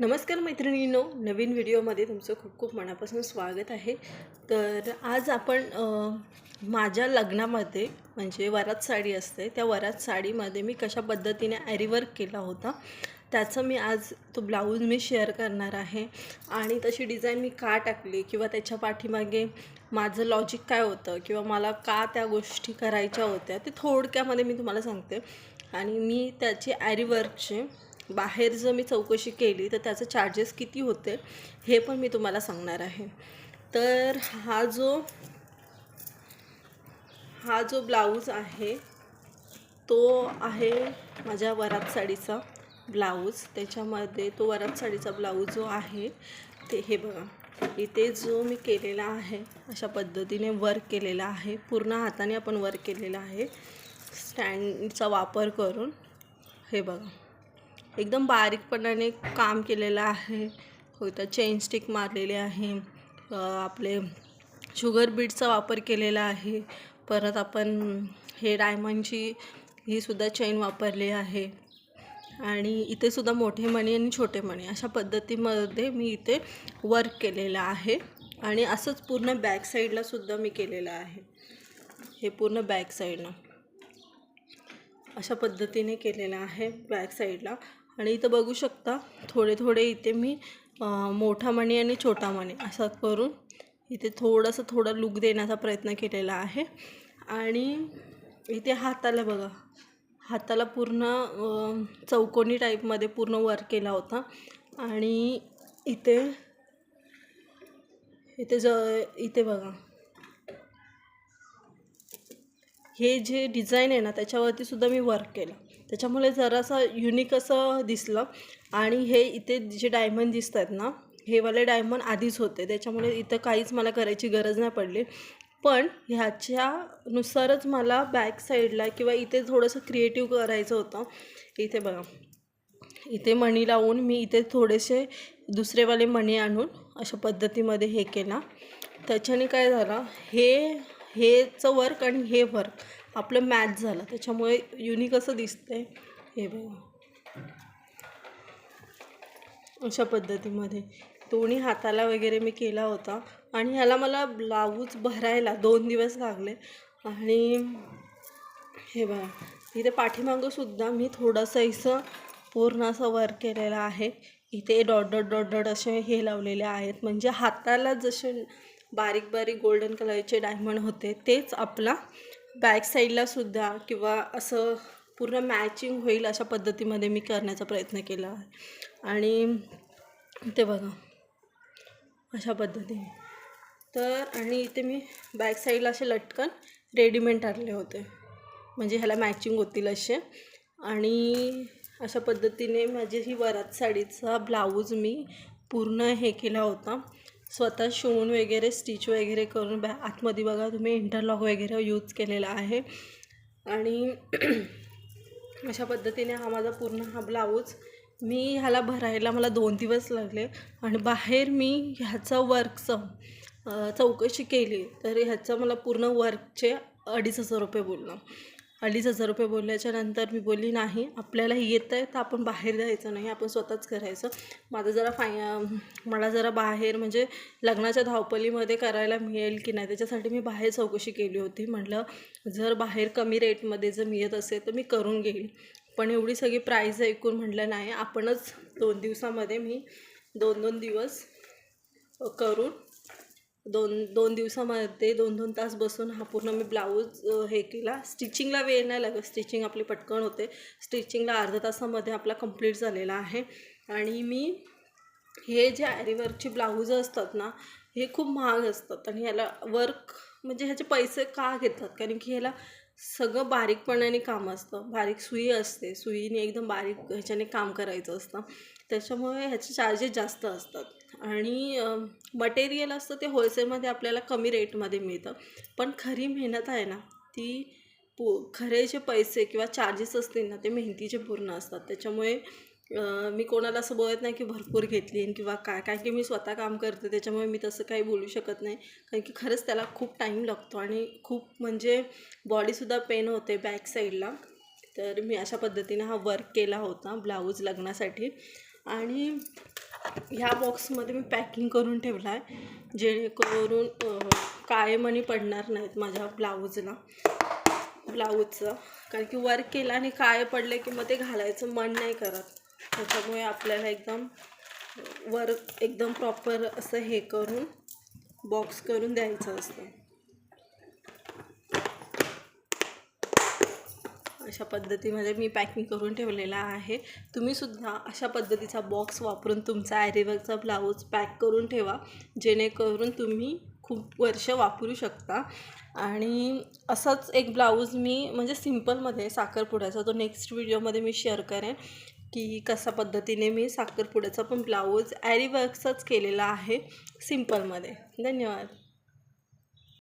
नमस्कार मैत्रिणींनो नवीन व्हिडिओमध्ये तुमचं खूप खूप मनापासून स्वागत आहे. तर आज आपण माझ्या लग्नामध्ये म्हणजे वरात साडी असते त्या वरात साडीमध्ये मी कशा पद्धतीने ॲरीवर्क केला होता त्याचं मी आज तो ब्लाऊज मी शेअर करणार आहे. आणि तशी डिझाईन मी का टाकली किंवा त्याच्या पाठीमागे माझं लॉजिक काय होतं किंवा मला का त्या गोष्टी करायच्या होत्या ते थोडक्यामध्ये मी तुम्हाला सांगते. आणि मी त्याचे ॲरीवर्कचे बाहेर जर मी चौकशी केली तर त्याचं चार्जेस किती होते हे पण मी तुम्हाला सांगणार आहे. तर हा जो हा जो ब्लाऊज आहे तो आहे माझ्या वरात साडीचा ब्लाऊज त्याच्यामध्ये तो वरात साडीचा ब्लाऊज जो आहे ते हे बघा. इथे जो मी केलेला आहे अशा पद्धतीने वर्क केलेला आहे. पूर्ण हाताने आपण वर्क केलेला आहे. स्टँडचा वापर करून हे बघा. एकदम बारीकपणाने काम केलेलं आहे. होतं चेन स्टिक मारलेले आहे. आपले शुगर बीटचा वापर केलेला आहे. परत आपण हे डायमंडची ही सुद्धा चेन वापरली आहे. आणि इथे सुद्धा मोठे मणी आणि छोटे मणी अशा पद्धतीमध्ये मी इथे वर्क केलेलं आहे. आणि असंच पूर्ण बॅक साईडला सुद्धा मी केलेलं आहे. हे पूर्ण बॅक साईडनं अशा पद्धतीने केलेलं आहे बॅक साईडला आणि इथं बघू शकता थोडे थोडे इथे मी मोठा मणी आणि छोटा मणी असं करून इथे थोडंसं थोडा लुक देण्याचा प्रयत्न केलेला आहे. आणि इथे हाताला बघा हाताला पूर्ण चौकोनी टाईपमध्ये पूर्ण वर्क केला होता. आणि इथे इथे ज इथे बघा. हे जे डिझाईन आहे ना त्याच्यावरती सुद्धा मी वर्क केलं. त्याच्यामुळे जरासं युनिक असं दिसलं. आणि हे इथे जे डायमंड दिसत आहेत ना हे वाले डायमंड आधीच होते. त्याच्यामुळे इथं काहीच मला करायची गरज नाही पडली. पण ह्याच्यानुसारच मला बॅक साईडला किंवा इथे थोडंसं क्रिएटिव्ह करायचं होतं. इथे बघा. इथे मणी लावून मी इथे थोडेसे दुसरेवाले मणी आणून अशा पद्धतीमध्ये हे केला. त्याच्याने काय झालं हे हेचं वर्क आणि हे वर्क आपलं मॅच झालं. त्याच्यामुळे युनिक असं दिसतंय. हे बघा. अशा पद्धतीमध्ये. दोन्ही हाताला वगैरे मी केला होता. आणि ह्याला मला ब्लाऊज भरायला दोन दिवस लागले. आणि हे बघा. इथे पाठीमागंसुद्धा मी थोडंसं इसं पूर्ण असं वर्क केलेलं आहे. इथे डॉट डॉट डॉट डॉट असे हे लावलेले आहेत. म्हणजे हाताला जसे बारीक बारीक गोल्डन कलरचे डायमंड होते. तेच आपला बॅक साईडलासुद्धा किंवा असं पूर्ण मॅचिंग होईल अशा पद्धतीमध्ये मी करण्याचा प्रयत्न केला आहे. आणि ते बघा. अशा पद्धतीने. तर आणि इथे मी बॅक साईडला असे लटकन रेडीमेड टाकले होते. म्हणजे ह्याला मॅचिंग होतील असे. आणि अशा पद्धतीने माझी ही वरात साडीचा ब्लाऊज मी पूर्ण हे केला होता. स्वतः शिवून वगैरे स्टिच वगैरे करून बॅ आतमध्ये बघा तुम्ही इंटरलॉक वगैरे यूज केलेला आहे. आणि अशा पद्धतीने हा माझा पूर्ण हा ब्लाऊज मी ह्याला भरायला मला दोन दिवस लागले. आणि बाहेर मी ह्याचं वर्कचं चौकशी केली. तर ह्याचं मला पूर्ण वर्कचे अडीच हजार रुपये बोललं. अडीच हजार रुपये बोलल्याच्या नंतर मी बोलली नाही आपल्याला येतं आहे तर आपण बाहेर जायचं नाही आपण स्वतःच करायचं. माझं जरा फाय मला जरा बाहेर म्हणजे लग्नाच्या धावपलीमध्ये करायला मिळेल की नाही त्याच्यासाठी मी बाहेर चौकशी केली होती. म्हटलं जर बाहेर कमी रेटमध्ये जर मिळत असेल तर मी करून घेईल. पण एवढी सगळी प्राईज ऐकून म्हटलं नाही आपणच दोन दिवसामध्ये मी दोन दोन दिवस करून दोन दोन दिवसामध्ये दोन दोन तास बसून हा पूर्ण मी ब्लाऊज हे केला. स्टिचिंगला वेळ नाही लागत. स्टिचिंग आपली पटकन होते. स्टिचिंगला अर्धा तासामध्ये आपला कंप्लीट झालेला आहे. आणि मी हे जे ॲरीवर्कची ब्लाऊजं असतात ना हे खूप महाग असतात. आणि ह्याला वर्क म्हणजे ह्याचे पैसे का घेतात? कारण की ह्याला सगळं बारीकपणाने काम असतं. बारीक सुई असते. सुईने एकदम बारीक ह्याच्याने काम करायचं असतं. त्याच्यामुळे ह्याचे चार्जेस जास्त असतात. आणि मटेरियल असतं ते होलसेलमध्ये आपल्याला कमी रेटमध्ये मिळतं. पण खरी मेहनत आहे ना ती पु खरे जे पैसे किंवा चार्जेस असतील ना ते मेहनतीचे पूर्ण असतात. त्याच्यामुळे मी कोणाला असं बोलत नाही की भरपूर घेतली आहे किंवा काय कारण की मी स्वतः काम करते त्याच्यामुळे मी तसं काही बोलू शकत नाही. कारण की खरंच त्याला खूप टाईम लागतो आणि खूप म्हणजे बॉडीसुद्धा पेन होते बॅक साईडला तर मी अशा पद्धतीने हा वर्क केला होता ब्लाऊज लग्नासाठी. आणि ह्या बॉक्समध्ये मी पॅकिंग करून ठेवला आहे जेणेकरून काळे मणी पडणार नाहीत माझ्या ब्लाऊजला. ब्लाऊजचं. कारण की वर्क केलं आणि काळे पडले की मग ते घालायचं मन नाही करत. त्याच्यामुळे आपल्याला एकदम वर्क एकदम प्रॉपर असं हे करून बॉक्स करून द्यायचं असतं. अशा पद्धतीमध्ये मी पॅकिंग करून ठेवलेला आहे. तुम्हीसुद्धा अशा पद्धतीचा बॉक्स वापरून तुमचा ॲरीवर्कचा ब्लाऊज पॅक करून ठेवा. जेणेकरून तुम्ही खूप वर्ष वापरू शकता. आणि असंच एक ब्लाऊज मी म्हणजे सिम्पलमध्ये साखरपुड्याचा तो नेक्स्ट व्हिडिओमध्ये मी शेअर करेन की कशा पद्धतीने मी साखरपुड्याचा पण ब्लाऊज ॲरीवर्कचाच केलेला आहे सिम्पलमध्ये. धन्यवाद.